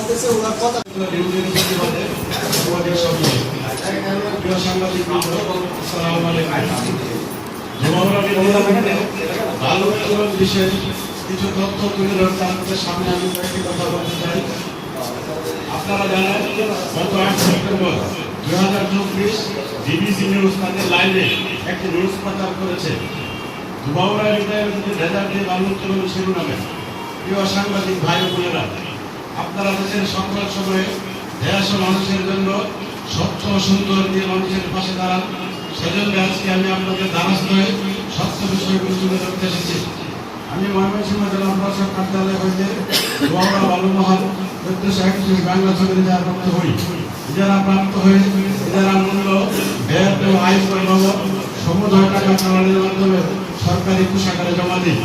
বলতেছে, ওনার কথা বিষয়ে কিছু তথ্য তুলে ধরতে আপনাদের সামনে আমি কয়েকটি কথা বলতে চাই। আপনারা জানেন, গত আট সেপ্টেম্বর দুই হাজার চব্বিশ বিবিসি নিউজ তাদের শিরোনামে। প্রিয় সাংবাদিক ভাই বোনেরা আপনারা দেশের সকল সময়ে, দেশ মানুষের জন্য স্বচ্ছ সুন্দর দিয়ে মানুষের পাশে দাঁড়ান। সেজন্য আজকে আমি আপনাদের দ্বারস্থ হয়ে সত্য বিষয়গুলো তুলে ধরতে এসেছি। আমি ময়মনসিংহ জেলা প্রশাসক কার্যালয় হইতে দোয়ারা বালুমহাল চোদ্দশো একত্রিশ বাংলা ছবির যারা প্রাপ্ত হই। যারা প্রাপ্ত হয়ে যারা মূল্য, ব্যয় ও আয় করে সমুদয় টাকা চালানোর মাধ্যমে সরকারি কোষাগারে জমা দিই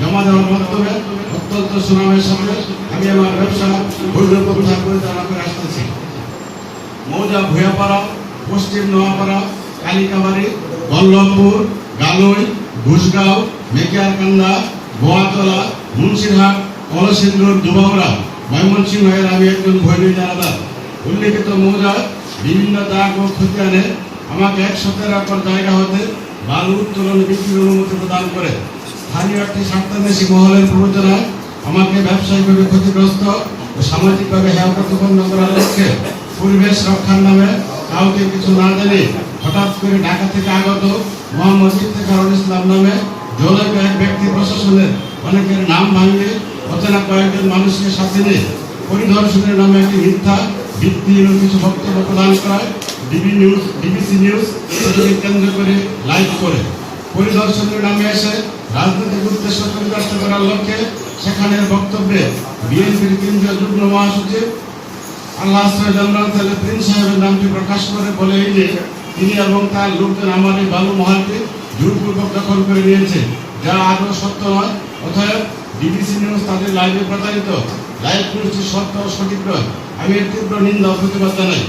জমা দেওয়ার মাধ্যমে অত্যন্ত সুনামের সাথে আমি আমার ব্যবসা বৈধ প্রচার পরিচালনা করে আসতেছি। মৌজা ভূয়াপাড়া পশ্চিম নোয়াপাড়া, কালিকাবাড়ি, বল্লভপুর, গালই ঘুষগাঁও মেকিয়ারকান্দা বোয়াতলা মুন্সিরহাট, কলসিন্দুর, দুবাউড়া ময়মনসিংহের আমি একজন ভৈরী জানাদার উল্লেখিত মৌজা বিভিন্ন দাগ ও খতিয়ানে আমাকে এক সতেরো একর জায়গা হতে বালু উত্তোলন বিক্রির অনুমতি প্রদান করে। স্থানীয় একটি স্বার্থান্বেষী মহলের প্ররোচনায় আমাকে ব্যবসায়িকভাবে ক্ষতিগ্রস্ত ও সামাজিকভাবে হেয় প্রতিপন্ন করার লক্ষ্যে পরিবেশ রক্ষার নামে কাউকে কিছু না জানি হঠাৎ করে ঢাকা থেকে আগত মোহাম্মদ ইফতেখারুল ইসলাম নামে জনক এক ব্যক্তি প্রশাসনের অনেকের নাম ভাঙলে অচেনা কয়েকজন মানুষকে সাথে নিয়ে পরিদর্শনের নামে একটি মিথ্যা ভিত্তিহীন কিছু বক্তব্য প্রদান করায় ডিবি নিউজ, ডিবিসি নিউজ কেন্দ্র করে লাইভ করে। পরিদর্শনের নামে এসে রাজনৈতিক উদ্দেশ্য পরিদর্শ করার লক্ষ্যে সেখানের বক্তব্যে বিএনপির কেন্দ্রীয় যুগ্ম মহাসচিব আল্লাহ জান্নাত তাহলে প্রিন্স সাহেবের নামটি প্রকাশ করে বলে এই যে তিনি এবং তার লোকজন আমার এই বালু মহালটি জোরপূর্বক দখল করে নিয়েছে। যা আদৌ সত্য নয়, অতএব ডিবিসি নিউজ তাদের লাইভে প্রচারিত। লাইভ নিউজটি সত্য ও সঠিক নয়। আমি এর তীব্র নিন্দা প্রতিবাদ জানাই।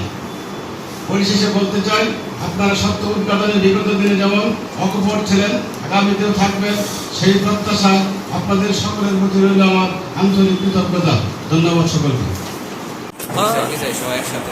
পরিশেষে বলতে চাই, আপনারা সত্য উদ্ঘাটনে বিগত দিনে যেমন অকপট ছিলেন, আগামীতেও থাকবেন, সেই প্রত্যাশা আপনাদের সকলের প্রতি রইল আমার আন্তরিক কৃতজ্ঞতা। ধন্যবাদ সকলকে। সবাই একসাথে।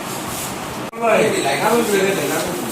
ไม่ไม่เไรคม่เป็นไ